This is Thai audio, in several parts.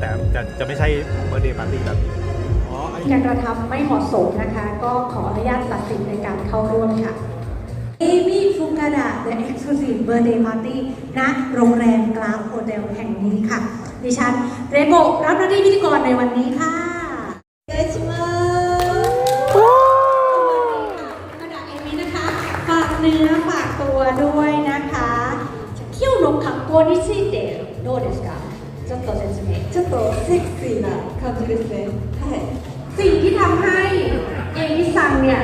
แต่จะจะไม่ใช่เบอร์เดย์ปาร์ตี้แบบนี้การกระทำไม่เหมาะสมนะคะ ก็ขออนุญาตตัดสินในการเข้าร่วมค่ะเอมี่ฟุกาดะ The Exclusive Birthday Party ณโรงแรมกลางโฮเทลแห่งนี้ค่ะ ดิฉันเรโบรับหน้าที่พิธีกรในวันนี้ค่ะ สิ่งที่ทำให้เอมิซังเนี่ย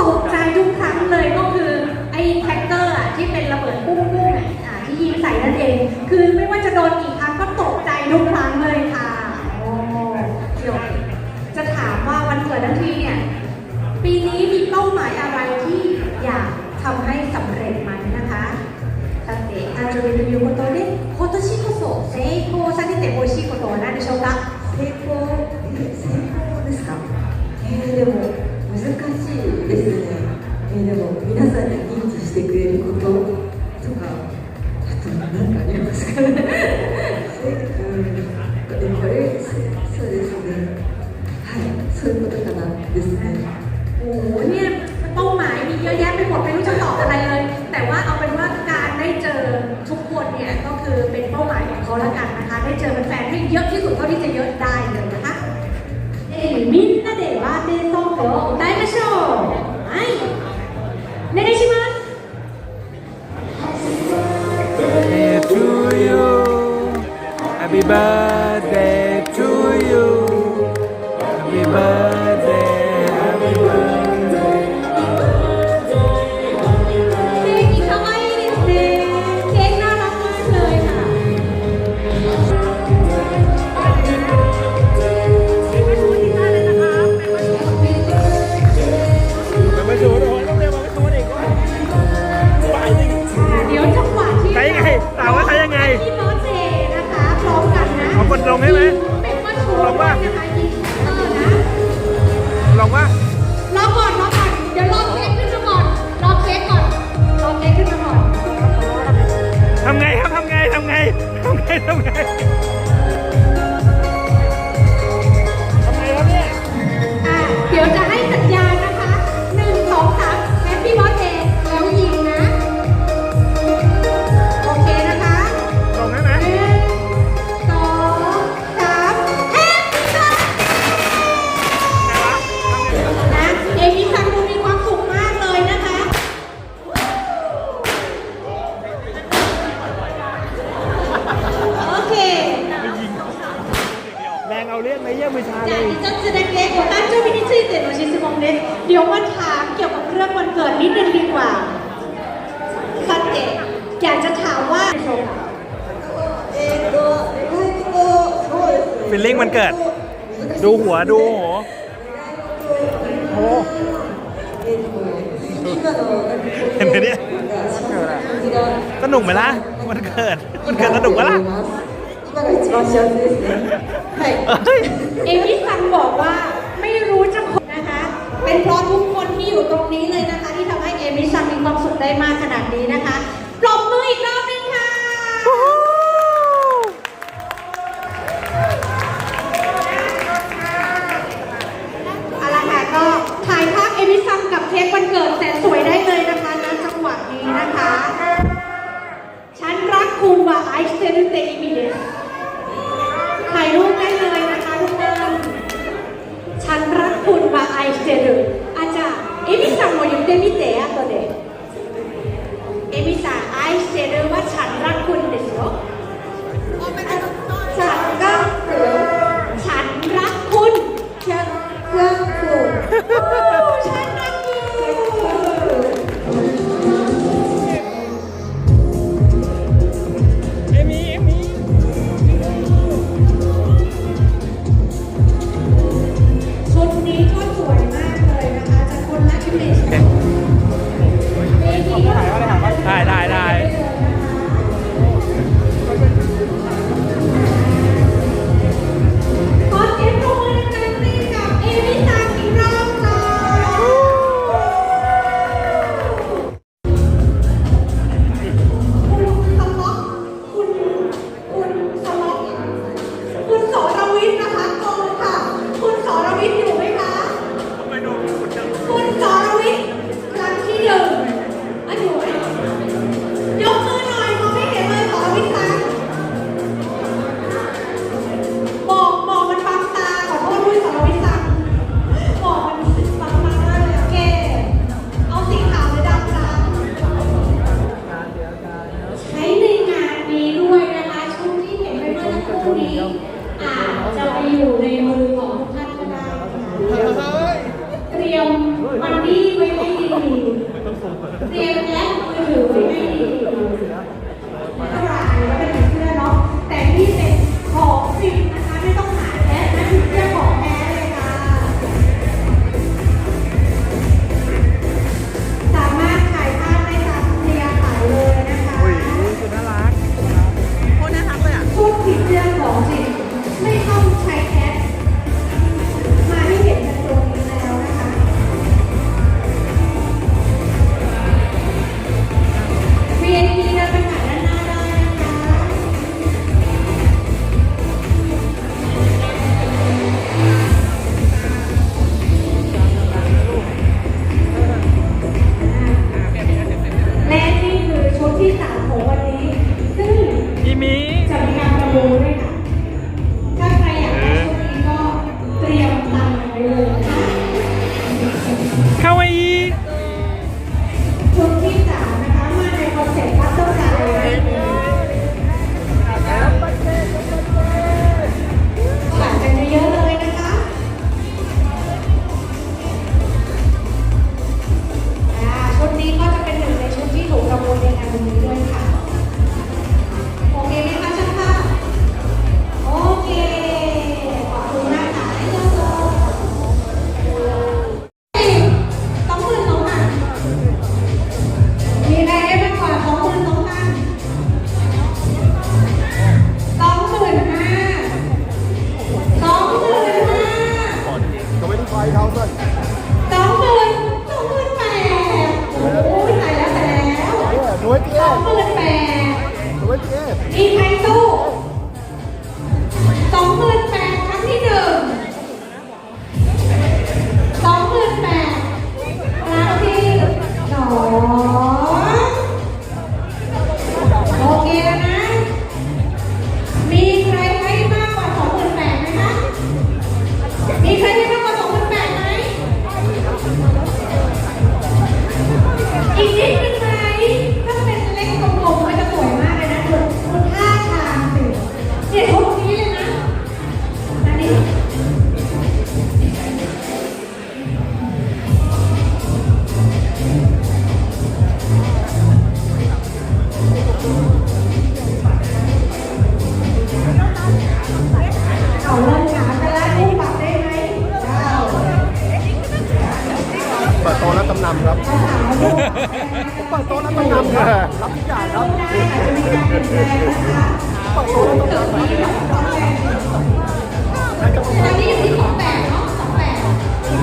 ตกใจทุกครั้งเลยก็คือไอ้แท็กเกอร์อะที่เป็นระเบิดปุ้งปุ้งๆอะอ่าที่ยิงใส่นั่นเอง คือไม่ว่าจะโดนกี่ครั้งก็ตกใจทุกครั้งเลยค่ะโอ้เดี๋ยวจะถามว่าวันเกิดทั้งทีเนี่ยปีนี้มีเป้าหมายอะไรที่ そうですね。はい、そういうことかなですね。 โอ้โหเนี่ยเป้าหมายมีเยอะแยะไปหมดไม่รู้จะตอบอะไรเลย แต่ว่าเอาเป็นว่าการได้เจอทุกคนเนี่ยก็คือเป็นเป้าหมายของเขาแล้วกันนะคะ ได้เจอแฟนๆให้เยอะที่สุดเท่าที่จะเยอะได้เลยนะคะเอ้みんなでバースデーソングを歌いましょうはいお願いします birthday back. นะเฟิลลิ่งมันเกิด ดูหัวดูหัวโอ้เห็นไหมเนี่ยสนุกไหมล่ะมันเกิดมันเกิดสนุกไหมล่ะเอมิสังบอกว่า Sí,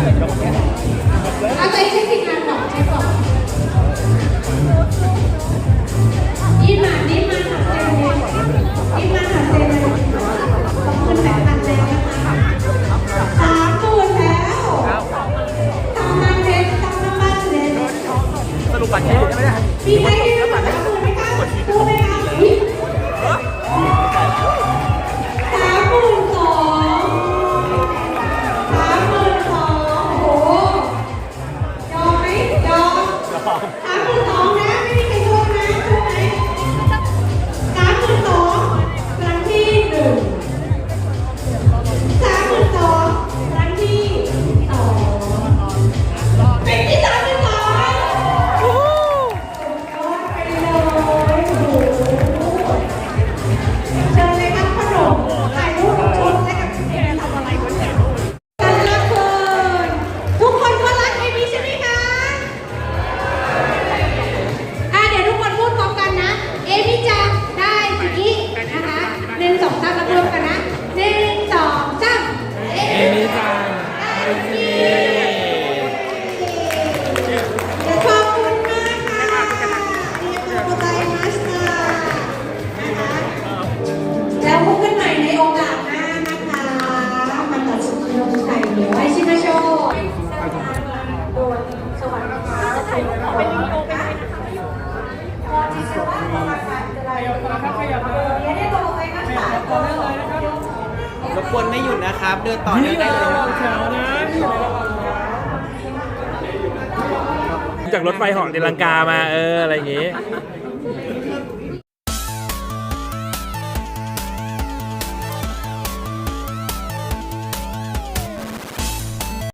เอาใจเช็คทีมงานก่อนช็คก่อนยิ้มมายิ้มาค่ะเจนยิ้มาค่ะเจนขอบคุณแปดพันแล้วนะคะสามหมื่แล้วตามมาเจนตามมาบ้นเจนปบัตรเครไหมเนี่ยด้ ควรไม่หยุดนะครับ เดินต่อได้เลยนะจากรถไฟหองเดลังกามาเอออะไรอย่างงี้